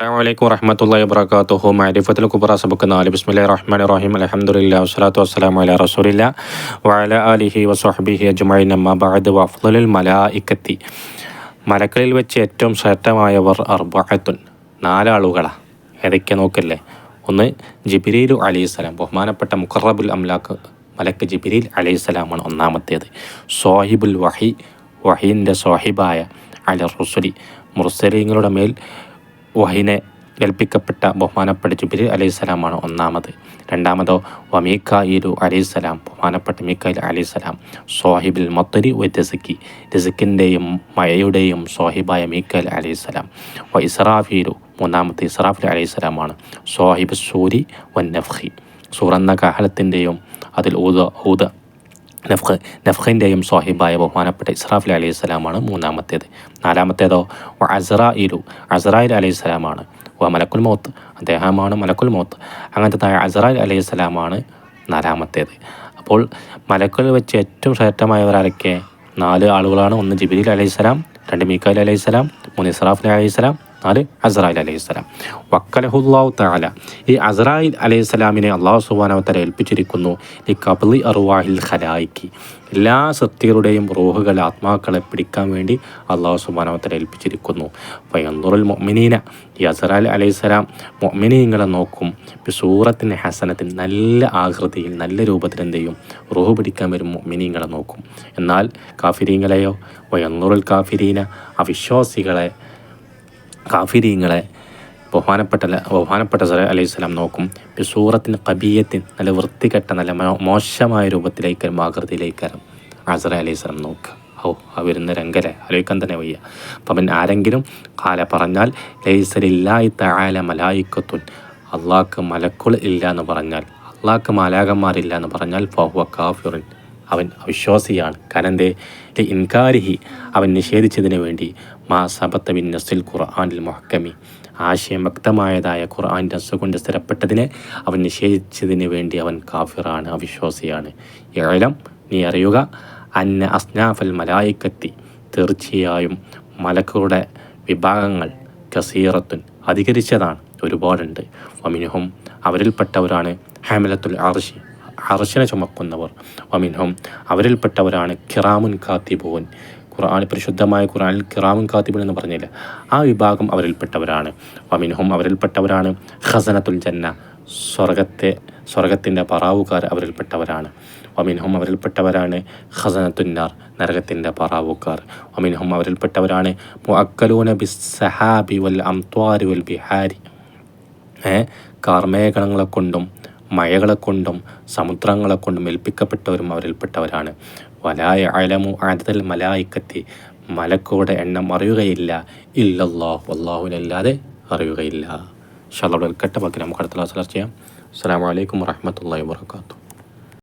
അലൈക്കും വറഹമത്തല്ലാ വബർക്കാത്തുഹു മാരിഫത്തുൽ കുബറ സബക്ക് നാല് ബിസ്മില്ലാ റഹ്മാൻ റഹീം അലഹമുല്ല വസ്സലാത്തു വസ്സലാം അല റസൂലില്ല വഅല അലിഹി വസ്ഹബിഹി അജ്മൈൻ അമ്മ ബഅദ് വഫ്ദലുൽ മലായിക്കത്തി മലക്കളിൽ വെച്ച് ഏറ്റവും ശ്രേഷ്ഠമായവർ അർബഅത്തുൻ നാലാളുകളാണ് ഏതൊക്കെ നോക്കല്ലേ? ഒന്ന് ജിബിരീലു അലൈഹിസ്സലാം. ബഹുമാനപ്പെട്ട മുഖറബുൽ അംലാക്ക് മലക്ക് ജിബിരീൽ അലൈഹിസ്സലാമാണ് ഒന്നാമത്തേത്. സോഹിബുൽ വഹി വഹീന്റെ സോഹിബായ അല റുസുലി മുർസലിങ്ങളുടെ മേൽ വഹിനെ ഏൽപ്പിക്കപ്പെട്ട ബഹുമാനപ്പെട്ട ജുബിരി അലൈഹിസ്സലാമാണ് ഒന്നാമത്. രണ്ടാമതോ വമീക്കായിലു അലൈഹിസ്സലാം ബഹുമാനപ്പെട്ട മീക്കായിൽ അലൈഹിസ്സലാം സോഹിബിൽ മൊത്തരി വൈ രസിക്കി രസിക്കിന്റെയും മഴയുടെയും സോഹിബായ മീക്കാൽ അലൈഹിസ്സലാം. വ ഇസ്രാഫീലു മൂന്നാമത്തെ ഇസ്രാഫിൽ അലൈഹിസ്സലാമാണ് സോഹിബ് സൂരി വ നഫ്ഹി സൂറന്ന കാഹലത്തിന്റെയും അതിൽ ഊത ഊത നഫ്ഖ് നഫ്ഖിന്റെയും സ്വാഹിബായ ബഹുമാനപ്പെട്ട ഇസ്രാഫിൽ അലൈഹി സ്വലാമാണ് മൂന്നാമത്തേത്. നാലാമത്തേതോ അസറായിലു അസറായിൽ അലൈഹി സ്വലാമാണ്. വ മലക്കുൽ മോത്ത് അദ്ദേഹമാണ് മലക്കുൽ മോത്ത്. അങ്ങനത്തെ താഴെ അസറായിൽ അലൈഹി സ്വലാമാണ് നാലാമത്തേത്. അപ്പോൾ മലക്കുൽ വെച്ച് ഏറ്റവും ശ്രേഷ്ഠമായവരാരൊക്കെ നാല് ആളുകളാണ്. ഒന്ന് ജിബിലി അലൈഹി സ്വലാം രണ്ട് മീക്കാൽ അലൈഹി സ്വലാം മൂന്ന് ഇസ്രാഫിൽ അലൈഹി സ്വലാം നാല് അസറായിൽ അലൈഹി സ്വലാം. വക്കലഹുല്ലാഹു താല ഈ അസറായിൽ അലൈഹി സ്വലാമിനെ അള്ളാഹു സുബാനവത്തല ഏൽപ്പിച്ചിരിക്കുന്നു. ഈ കബലി അറുവാഹിൽ ഖലായിക്ക്. എല്ലാ സത്യങ്ങളുടെയും റൂഹുകൾ ആത്മാക്കളെ പിടിക്കാൻ വേണ്ടി അള്ളാഹു സുബാനവത്തല ഏൽപ്പിച്ചിരിക്കുന്നു. പയ്യന്നൂറുൽ മൊമിനീന ഈ അസറാൽ അലൈഹി സ്വലാം മൊമിനീങ്ങളെ നോക്കും. സൂറത്തിന്റെ ഹസനത്തിന് നല്ല ആകൃതിയിൽ നല്ല രൂപത്തിൽ എന്ത് ചെയ്യും? റൂഹ് പിടിക്കാൻ വരും മൊമിനീങ്ങളെ നോക്കും. എന്നാൽ കാഫിരീങ്ങളെയോ വയന്നൂറുൽ കാഫിരീന അവിശ്വാസികളെ കാഫിരീങ്ങളെ ബഹുമാനപ്പെട്ട ബഹുമാനപ്പെട്ട സല അലൈഹി സ്വലാം നോക്കും. സൂറത്തിന് കബീയത്തിൻ നല്ല വൃത്തികെട്ട നല്ല മോശമായ രൂപത്തിലേക്ക് ആകൃതിയിലേക്കാരും അസറ അലൈഹി സ്വലം നോക്കുക ഓ ആ വരുന്ന രംഗലെ ആലോചിക്കാൻ തന്നെ വയ്യ. അപ്പം പിന്നെ ആരെങ്കിലും കാല പറഞ്ഞാൽ ലൈസലില്ലായി തആല മലായിക്കത്തുൻ അള്ളാഹ്ക്ക് മലക്കുൾ ഇല്ല എന്ന് പറഞ്ഞാൽ അള്ളാഹ്ക്ക് മലാകന്മാരില്ല എന്ന് പറഞ്ഞാൽ ഫഹുവ കാഫിറുൻ. അവൻ അവിശ്വാസിയാണ്. കാരണം എന്തേ ഇൻകാരിഹി അവൻ നിഷേധിച്ചതിന് വേണ്ടി മാ സബത്ത ബിൻ നസിൽ ഖുർആാനിൽ മുഹക്കമി. ആശയം വ്യക്തമായതായ ഖുർആൻ നസ് കൊണ്ട് സ്ഥിരപ്പെട്ടതിനെ അവൻ നിഷേധിച്ചതിന് വേണ്ടി അവൻ കാഫിറാണ് അവിശ്വാസിയാണ്. ഏലം നീ അറിയുക അന്ന അസ്നാഫൽ മലായിക്കത്തി തീർച്ചയായും മലക്കുകളുടെ വിഭാഗങ്ങൾ കസീറത്തുൻ അധികരിച്ചതാണ്. ഒരുപാടുണ്ട്. വമിനുഹും അവരിൽപ്പെട്ടവരാണ് ഹാമിലത്തുൽ അർഷി അർശന ചുമക്കുന്നവർ. വമിൻഹും അവരിൽപ്പെട്ടവരാണ് കിറാമുൻ കാത്തിബൂൻ ഖുർആൻ പരിശുദ്ധമായ ഖുർആനിൽ കിറാമുൻ കാത്തിബുൻ എന്ന് പറഞ്ഞില്ല? ആ വിഭാഗം അവരിൽപ്പെട്ടവരാണ്. വമിൻഹും അവരിൽപ്പെട്ടവരാണ് ഖസനത്തുൽ ജന്ന. സ്വർഗത്തെ സ്വർഗത്തിന്റെ പറാവുകാർ അവരിൽപ്പെട്ടവരാണ്. വമിൻഹും അവരിൽപ്പെട്ടവരാണ് ഖസനത്തുന്നാർ നരകത്തിന്റെ പറാവുക്കാർ വമിൻഹും അവരിൽപ്പെട്ടവരാണ് മുഅക്കലൂന സഹാബി വൽ അംത്വാരി വൽ ബിഹാരി. കാർമേഘണങ്ങളെ കൊണ്ടും മഴകളെ കൊണ്ടും സമുദ്രങ്ങളെ കൊണ്ടും ഏൽപ്പിക്കപ്പെട്ടവരും അവരിൽപ്പെട്ടവരാണ്. വലായ അലമു ആദൽ മലായിക്കത്തി. മലക്കോടെ എണ്ണം അറിയുകയില്ല. ഇല്ലല്ലാഹു അല്ലാഹുവിനല്ലാതെ അറിയുകയില്ല. ഷാളോട് കേട്ട ബാക്കി നമുക്ക് അടുത്ത ക്ലാസ് ചർച്ച ചെയ്യാം. അസ്സാം വലൈക്കും വാഹമത്തല്ലാ വാത്തു